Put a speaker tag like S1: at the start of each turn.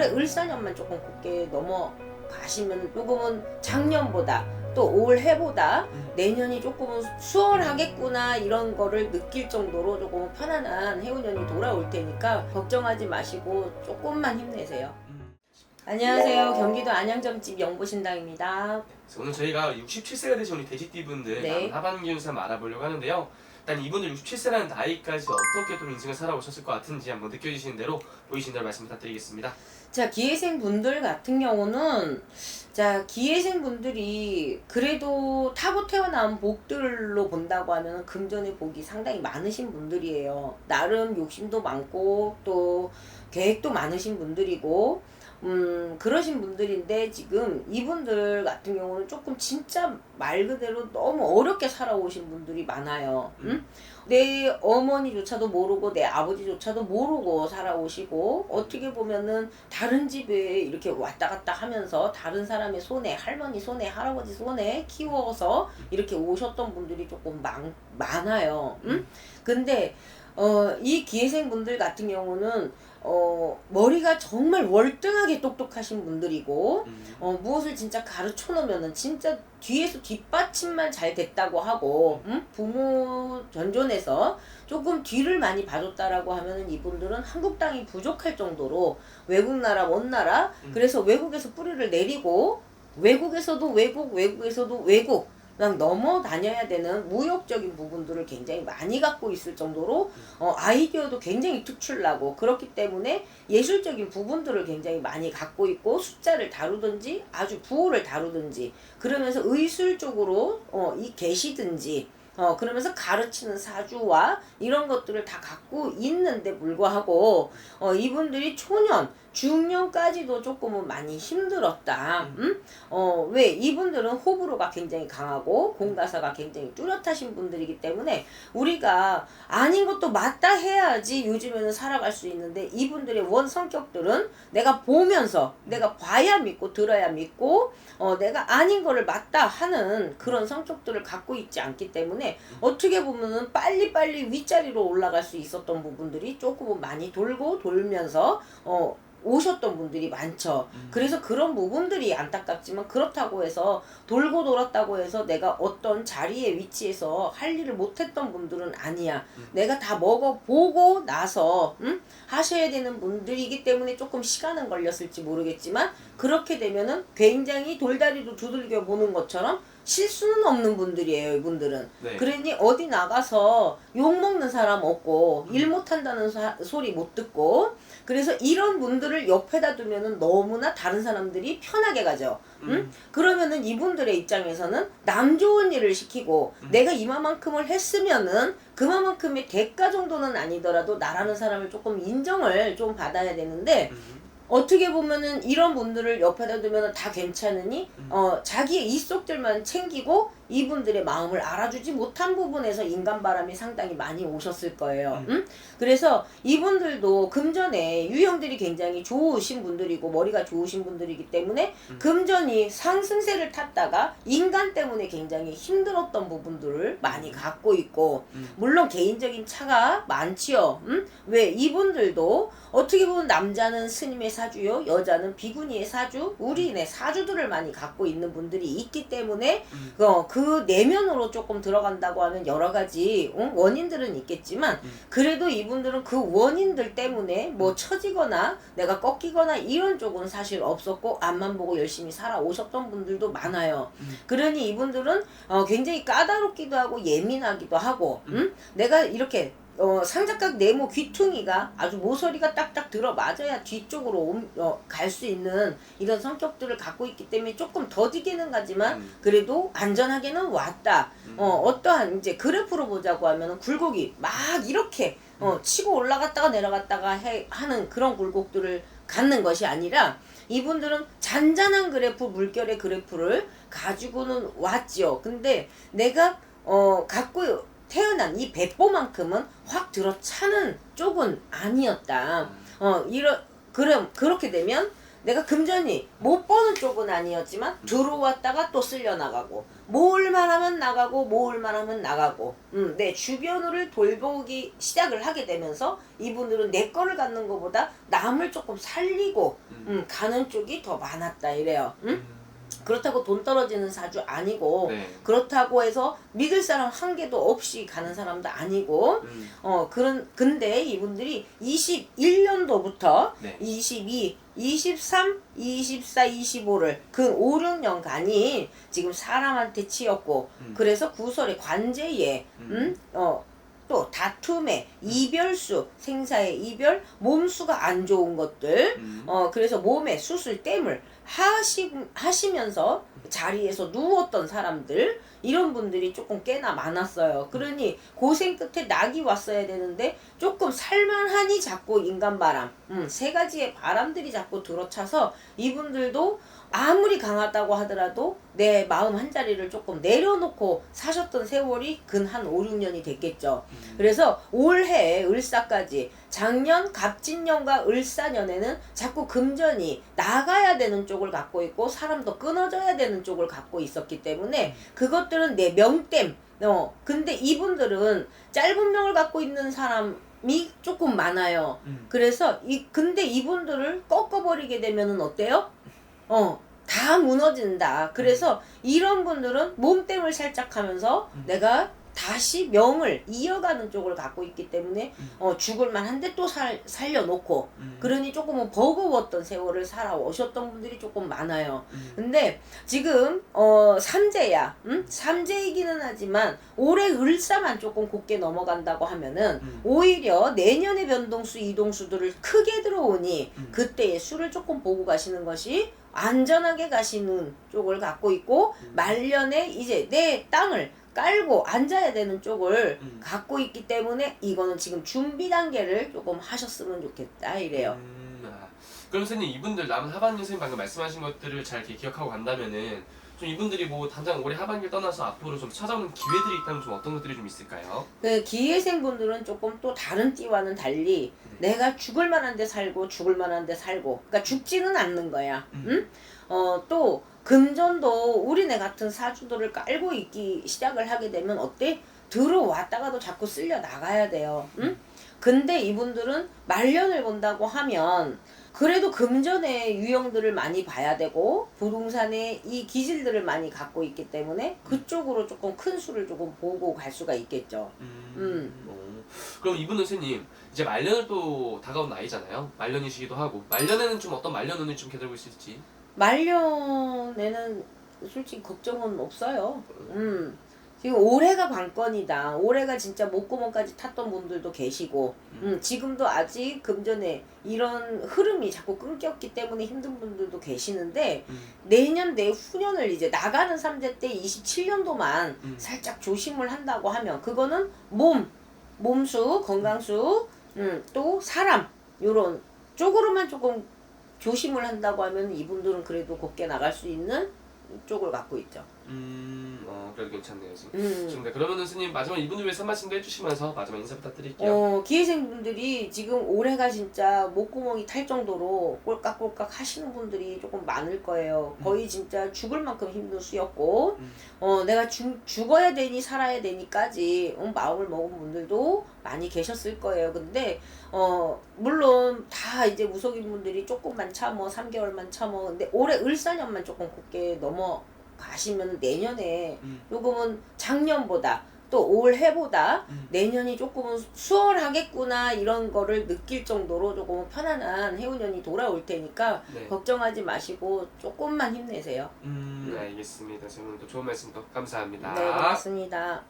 S1: 올해 을사년만 조금 곱게 넘어가시면 조금은 작년보다 또 올해보다
S2: 음.
S1: 내년이 조금은 수월하겠구나 이런 거를 느낄 정도로 조금 편안한 해운년이 돌아올 테니까 걱정하지 마시고 조금만 힘내세요.
S2: 음.
S1: 안녕하세요. 경기도 안양점집 영보신당입니다.
S2: 그래서 오늘 저희가 67세가 되신 우리 돼지띠분들
S1: 네.
S2: 남은 하반기 운세 한번 알아보려고 하는데요. 일단 이분들 67세라는 나이까지 어떻게 좀 인생을 살아오셨을 것 같은지 한번 느껴지시는 대로 보이신 대로 말씀 부탁드리겠습니다.
S1: 자, 기회생 분들 같은 경우는 자, 기회생 분들이 그래도 타고 태어난 복들로 본다고 하면 금전의 복이 상당히 많으신 분들이에요. 나름 욕심도 많고 또 계획도 많으신 분들이고 음, 그러신 분들인데 지금 이분들 같은 경우는 조금 진짜 말 그대로 너무 어렵게 살아오신 분들이 많아요. 음? 내 어머니조차도 모르고 내 아버지조차도 모르고 살아오시고 어떻게 보면은 다른 집에 이렇게 왔다 갔다 하면서 다른 사람의 손에 할머니 손에 할아버지 손에 키워서 이렇게 오셨던 분들이 조금 많, 많아요. 음? 근데 어, 이 기회생 분들 같은 경우는 어, 머리가 정말 월등하게 똑똑하신 분들이고
S2: 음.
S1: 어, 무엇을 진짜 가르쳐 놓으면은 진짜 뒤에서 뒷받침만 잘 됐다고 하고 음? 부모 전존에서 조금 뒤를 많이 봐줬다라고 하면은 이분들은 한국 땅이 부족할 정도로 외국 나라 먼 나라
S2: 음.
S1: 그래서 외국에서 뿌리를 내리고 외국에서도 외국 외국에서도 외국 그냥 넘어 다녀야 되는 무역적인 부분들을 굉장히 많이 갖고 있을 정도로 어, 아이디어도 굉장히 특출나고 그렇기 때문에 예술적인 부분들을 굉장히 많이 갖고 있고 숫자를 다루든지 아주 부호를 다루든지 그러면서 의술 쪽으로 어, 이 계시든지 어, 그러면서 가르치는 사주와 이런 것들을 다 갖고 있는데 불구하고 어, 이분들이 초년 중년까지도 조금은 많이 힘들었다. 음? 어, 왜? 이분들은 호불호가 굉장히 강하고 공가사가 굉장히 뚜렷하신 분들이기 때문에 우리가 아닌 것도 맞다 해야지 요즘에는 살아갈 수 있는데 이분들의 원 성격들은 내가 보면서 내가 봐야 믿고 들어야 믿고 어, 내가 아닌 거를 맞다 하는 그런 성격들을 갖고 있지 않기 때문에 어떻게 보면은 빨리빨리 윗자리로 올라갈 수 있었던 부분들이 조금은 많이 돌고 돌면서 어, 오셨던 분들이 많죠.
S2: 음.
S1: 그래서 그런 부분들이 안타깝지만 그렇다고 해서 돌고 돌았다고 해서 내가 어떤 자리에 위치해서 할 일을 못했던 분들은 아니야.
S2: 음.
S1: 내가 다 먹어보고 나서 음? 하셔야 되는 분들이기 때문에 조금 시간은 걸렸을지 모르겠지만 그렇게 되면은 굉장히 돌다리도 두들겨 보는 것처럼 실수는 없는 분들이에요, 이분들은.
S2: 네.
S1: 그러니 어디 나가서 욕 먹는 사람 없고 일 못한다는 사- 소리 못 듣고 그래서 이런 분들을 옆에다 두면은 너무나 다른 사람들이 편하게 가죠. 응?
S2: 음.
S1: 그러면은 이분들의 입장에서는 남 좋은 일을 시키고
S2: 음.
S1: 내가 이만큼을 했으면은 그만큼의 대가 정도는 아니더라도 나라는 사람을 조금 인정을 좀 받아야 되는데
S2: 음.
S1: 어떻게 보면은 이런 분들을 옆에다 두면 다 괜찮으니
S2: 음.
S1: 어 자기의 이속들만 챙기고 이분들의 마음을 알아주지 못한 부분에서 인간 바람이 상당히 많이 오셨을 거예요.
S2: 음.
S1: 음? 그래서 이분들도 금전에 유형들이 굉장히 좋으신 분들이고 머리가 좋으신 분들이기 때문에
S2: 음.
S1: 금전이 상승세를 탔다가 인간 때문에 굉장히 힘들었던 부분들을 많이 갖고 있고
S2: 음.
S1: 물론 개인적인 차가 많지요. 음? 왜 이분들도 어떻게 보면 남자는 스님의 사주요, 여자는 비구니의 사주, 우리인의 사주들을 많이 갖고 있는 분들이 있기 때문에
S2: 음.
S1: 어, 그 내면으로 조금 들어간다고 하면 여러 가지 응? 원인들은 있겠지만
S2: 음.
S1: 그래도 이분들은 그 원인들 때문에 뭐 처지거나 내가 꺾이거나 이런 쪽은 사실 없었고 앞만 보고 열심히 살아오셨던 분들도 많아요.
S2: 음.
S1: 그러니 이분들은 어, 굉장히 까다롭기도 하고 예민하기도 하고 음? 내가 이렇게 어, 상자각 네모 귀퉁이가 아주 모서리가 딱딱 들어 맞아야 뒤쪽으로 어, 갈 수 있는 이런 성격들을 갖고 있기 때문에 조금 더디게는 가지만
S2: 음.
S1: 그래도 안전하게는 왔다.
S2: 음.
S1: 어, 어떠한 이제 그래프로 보자고 하면은 굴곡이 막 이렇게 어, 치고 올라갔다가 내려갔다가 해, 하는 그런 굴곡들을 갖는 것이 아니라 이분들은 잔잔한 그래프, 물결의 그래프를 가지고는 왔지요. 근데 내가 어, 갖고 태어난 이 배포만큼은 확 들어차는 쪽은 아니었다. 어, 이러, 그럼, 그렇게 되면 내가 금전이 못 버는 쪽은 아니었지만 들어왔다가 또 쓸려 나가고 모을만 하면 나가고 모을만 하면 나가고 음, 내 주변을 돌보기 시작을 하게 되면서 이분들은 내 거를 갖는 것보다 남을 조금 살리고 음, 가는 쪽이 더 많았다 이래요. 음? 그렇다고 돈 떨어지는 사주 아니고
S2: 네.
S1: 그렇다고 해서 믿을 사람 한 개도 없이 가는 사람도 아니고
S2: 음.
S1: 어 그런 근데 이분들이 21년도부터
S2: 네.
S1: 22, 23, 24, 25를 그 5, 6년간이 지금 사람한테 치였고
S2: 음.
S1: 그래서 구설의 관제에
S2: 음.
S1: 음? 어, 또 다툼에 이별수, 생사의 이별, 몸수가 안 좋은 것들
S2: 음.
S1: 어 그래서 몸에 수술 땜을 하시, 하시면서 자리에서 누웠던 사람들 이런 분들이 조금 꽤나 많았어요. 그러니 고생 끝에 낙이 왔어야 되는데 조금 살만하니 자꾸 인간바람 음, 세 가지의 바람들이 자꾸 들어차서 이분들도 아무리 강하다고 하더라도 내 마음 한 자리를 조금 내려놓고 사셨던 세월이 근 한 5, 6년이 됐겠죠.
S2: 음.
S1: 그래서 올해 을사까지 작년 갑진년과 을사년에는 자꾸 금전이 나가야 되는 쪽을 갖고 있고 사람도 끊어져야 되는 쪽을 갖고 있었기 때문에 그것들은 내 명땜 어 근데 이분들은 짧은 명을 갖고 있는 사람이 조금 많아요
S2: 음.
S1: 그래서 이 근데 이분들을 꺾어버리게 되면은 어때요? 어. 다 무너진다. 그래서 이런 분들은 몸땜을 살짝 하면서
S2: 음.
S1: 내가 다시 명을 이어가는 쪽을 갖고 있기 때문에
S2: 음.
S1: 어, 죽을 만한데 또 살, 살려놓고
S2: 음.
S1: 그러니 조금은 버거웠던 세월을 살아오셨던 분들이 조금 많아요.
S2: 음.
S1: 근데 지금 어 삼재야, 음? 삼재이기는 하지만 올해 을사만 조금 곱게 넘어간다고 하면은
S2: 음.
S1: 오히려 내년의 변동수 이동수들을 크게 들어오니
S2: 음.
S1: 그때의 수를 조금 보고 가시는 것이 안전하게 가시는 쪽을 갖고 있고
S2: 음.
S1: 말년에 이제 내 땅을 깔고 앉아야 되는 쪽을
S2: 음.
S1: 갖고 있기 때문에 이거는 지금 준비 단계를 조금 하셨으면 좋겠다 이래요.
S2: 음, 아. 그럼 선생님 이분들 남은 하반기 선생님 방금 말씀하신 것들을 잘 이렇게 기억하고 간다면은 좀 이분들이 뭐 당장 올해 하반기를 떠나서 앞으로 좀 찾아오는 기회들이 있다면 좀 어떤 것들이 좀 있을까요?
S1: 그 기회생 분들은 조금 또 다른 띠와는 달리 내가 죽을 만한 데 살고 죽을 만한 데 살고 그러니까 죽지는 않는 거야.
S2: 음.
S1: 응? 어또 금전도 우리네 같은 사주들을 깔고 있기 시작을 하게 되면 어때? 들어왔다가도 자꾸 쓸려 나가야 돼요. 응? 근데 이분들은 말년을 본다고 하면 그래도 금전의 유형들을 많이 봐야 되고 부동산의 이 기질들을 많이 갖고 있기 때문에 그쪽으로 조금 큰 수를 조금 보고 갈 수가 있겠죠. 음.
S2: 어. 그럼 이분은 선생님 이제 말년을 또 다가온 나이잖아요. 말년이시기도 하고 말년에는 좀 어떤 말년운을 좀 겨들고 있을지.
S1: 말년에는 솔직히 걱정은 없어요. 음. 지금 올해가 관건이다. 올해가 진짜 목구멍까지 탔던 분들도 계시고, 음, 지금도 아직 금전에 이런 흐름이 자꾸 끊겼기 때문에 힘든 분들도 계시는데,
S2: 음.
S1: 내년 내후년을 이제 나가는 삼재 때 27년도만
S2: 음.
S1: 살짝 조심을 한다고 하면, 그거는 몸, 몸수, 건강수, 음, 또 사람, 요런 쪽으로만 조금 조심을 한다고 하면 이분들은 그래도 곱게 나갈 수 있는 쪽을 갖고 있죠.
S2: 음, 어, 그래도 괜찮네요 지금.
S1: 음.
S2: 좋습니다. 그러면은 스님 마지막 이분을 위해서 한 말씀도 해주시면서 마지막 인사 부탁드릴게요.
S1: 어, 기회생분들이 지금 올해가 진짜 목구멍이 탈 정도로 꼴깍꼴깍 하시는 분들이 조금 많을 거예요. 거의 진짜 죽을 만큼 힘든 수였고,
S2: 음.
S1: 어, 내가 죽, 죽어야 되니 살아야 되니까지 어, 마음을 먹은 분들도 많이 계셨을 거예요. 근데, 어, 물론 다 이제 무속인 분들이 조금만 참어, 3개월만 참어. 근데 올해 을사년만 조금 곱게 넘어 가시면 내년에
S2: 음.
S1: 요금은 작년보다 또 올해보다
S2: 음.
S1: 내년이 조금은 수월하겠구나 이런 거를 느낄 정도로 조금 편안한 해운년이 돌아올 테니까
S2: 네.
S1: 걱정하지 마시고 조금만 힘내세요.
S2: 음, 알겠습니다. 저는 또 좋은 말씀 또 감사합니다.
S1: 네, 고맙습니다.